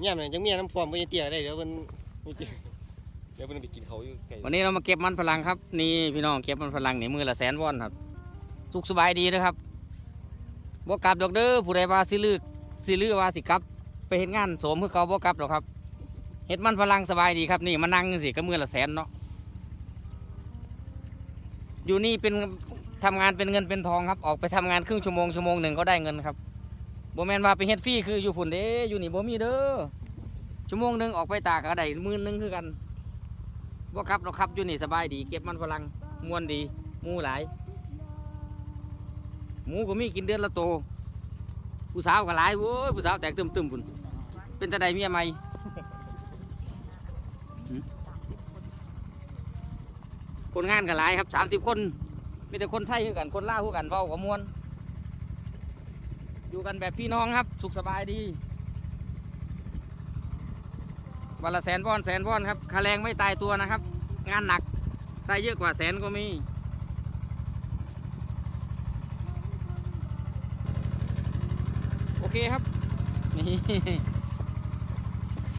เนี่ยมันจังเมียน้ำพร้อมบ่ยังเตี้ยได้เดี๋ยวมันเดี๋ยวมันไปกินเขาอยู่ไกลวันนี้เรามาเก็บมันฝรั่งครับ นี่พี่น้องเก็บมันฝรั่งนี่มือละแสนวอนครับ สุขสบายดีนะครับบ่กลับดอกเด้อผู้ใดว่าสิลือสิลือว่าสิกลับ ไปเห็นงานโสมคือเขาบ่กลับหรอกครับเห็ดมันฝรั่งสบายดีครับนี่มานั่งสิก็มือละแสนเนาะอยู่นี่เป็นทำงานเป็นเงินเป็นทองครับ ออกไปทำงานครึ่งชั่วโมงชั่วโมงหนึ่งก็ได้เงินครับ บ่แมนว่าไปเฮ็ดฟรีคืออยู่พุ่นเด้อยู่นี่บ่มีเด้อชั่วโมงหนึ่งออกไปตากก็ได้มื่นหนึงคือกันบ่ครับเราครับอยู่นี่สบายดี เก็บมันฝรั่งมวนดีหมูหลายหมูก็มีกินเดือนละโตผู้สาวก็หลายโว้ยผู้สาวแตกตึมตึมๆพุ่นเป็นตาใดเมียใหม่คนงานก็หลายครับสามสิบคนมีแต่คนไทยคือกันคนล่าคือกันเว้ากับมวน อยู่กันแบบพี่น้องครับ สุขสบายดี วันละแสนวอนแสนวอนครับค่าแรงไม่ตายตัวนะครับ งานหนักได้เยอะกว่าแสนก็มีโอเคครับนี่